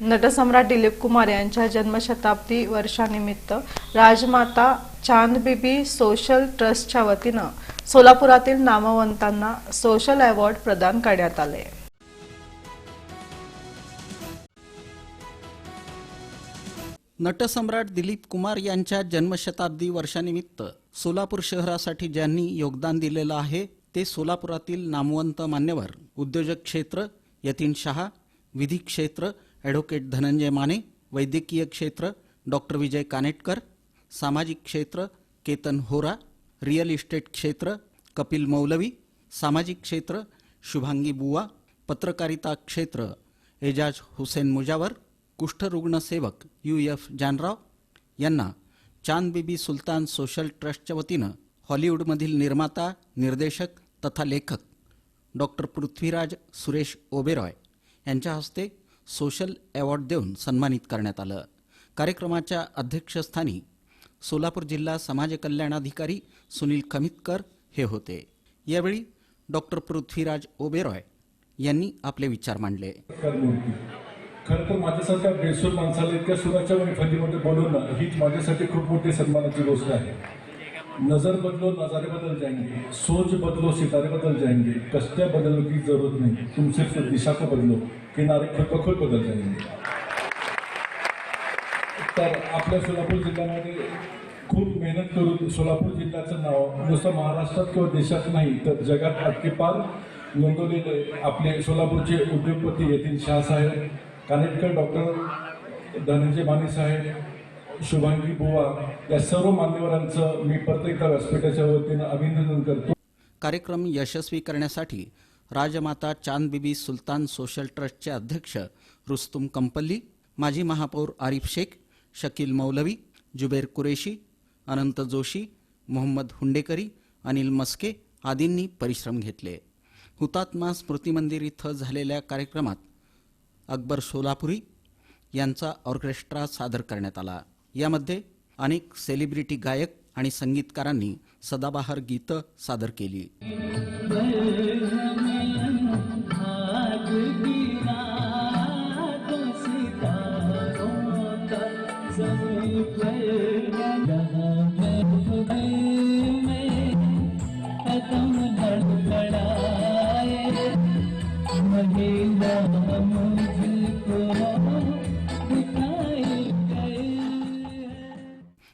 नटसम्राट दिलीप कुमार यांच्या जन्मशताब्दी वर्षानिमित्त राजमाता चांदबीबी सोशल ट्रस्टच्या वतीनं सोलापुरातील नामवंतांना सोशल अवॉर्ड प्रदान करण्यात आले. नटसम्राट दिलीप कुमार यांच्या जन्मशताब्दी वर्षानिमित्त सोलापूर शहरासाठी ज्यांनी योगदान दिलेलं आहे ते सोलापुरातील नामवंत मान्यवर उद्योजक क्षेत्र यतीन शहा विधी क्षेत्र ॲडव्होकेट धनंजय माने वैद्यकीय क्षेत्र डॉक्टर विजय कानेटकर सामाजिक क्षेत्र केतन होरा रिअल इस्टेट क्षेत्र कपिल मौलवी सामाजिक क्षेत्र शुभांगी बुवा पत्रकारिता क्षेत्र एजाज हुसेन मुजावर कुष्ठरुग्ण सेवक यू एफ जानराव यांना चांद बीबी सुलतान सोशल ट्रस्टच्या वतीनं हॉलिवूडमधील निर्माता निर्देशक तथा लेखक डॉक्टर पृथ्वीराज सुरेश ओबेरॉय यांच्या हस्ते सोशल अवॉर्ड देऊन सन्मानित करण्यात आलं. कार्यक्रमाच्या अध्यक्षस्थानी सोलापूर जिल्हा समाज कल्याणाधिकारी सुनील खमितकर हे होते. यावेळी डॉक्टर पृथ्वीराज ओबेरॉय यांनी आपले विचार मांडले. खरं तर माझ्यासारख्या बेसूर माणसाला इतक्या सुराच्या मैफलीमध्ये बोलवणं हीच माझ्यासाठी खूप मोठी सन्मानाची गोष्ट आहे. नजर बदलो नजारे बदल जाएंगे। सोच बदलो सितारे बदल जाएंगे। कश्त्या बदलने की जरूरत नहीं। तुम सिर्फ दिशा को बदलो। किनारे खुद ब खुद बदल जाएंगे। तर आपल्या सोलापूर जिल्ह्यामध्ये खूप मेहनत करून सोलापूर जिल्ह्याचं नाव नुसतं महाराष्ट्रात किंवा देशात नाही तर जगात अटकेपार नोंदवलेलं आहे. आपले सोलापूरचे उद्योगपती यतीन शाह साहेब कानेटकर डॉक्टर धनंजय माने साहेब शुभांगी बुवा या सर्व मान्यवरांचं मी प्रत्येक व्यासपीठाच्या वतीनं अभिनंदन करतो. कार्यक्रम यशस्वी करण्यासाठी राजमाता चांदबिबी सुलतान सोशल ट्रस्टचे अध्यक्ष रुस्तुम कंपल्ली माजी महापौर आरिफ शेख शकील मौलवी जुबेर कुरेशी अनंत जोशी मोहम्मद हुंडेकरी अनिल मस्के आदींनी परिश्रम घेतले. हुतात्मा स्मृती मंदिर इथं झालेल्या कार्यक्रमात अकबर सोलापुरी यांचा ऑर्केस्ट्रा सादर करण्यात आला. यामध्ये अनेक सेलिब्रिटी गायक आणि संगीतकारांनी सदाबहार गीतं सादर केली.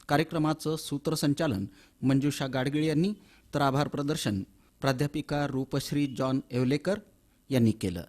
कार्यक्रमाचं सूत्रसंचालन मंजुषा गाडगिळ यांनी तर आभार प्रदर्शन प्राध्यापिका रूपश्री जॉन येवलेकर यांनी केलं.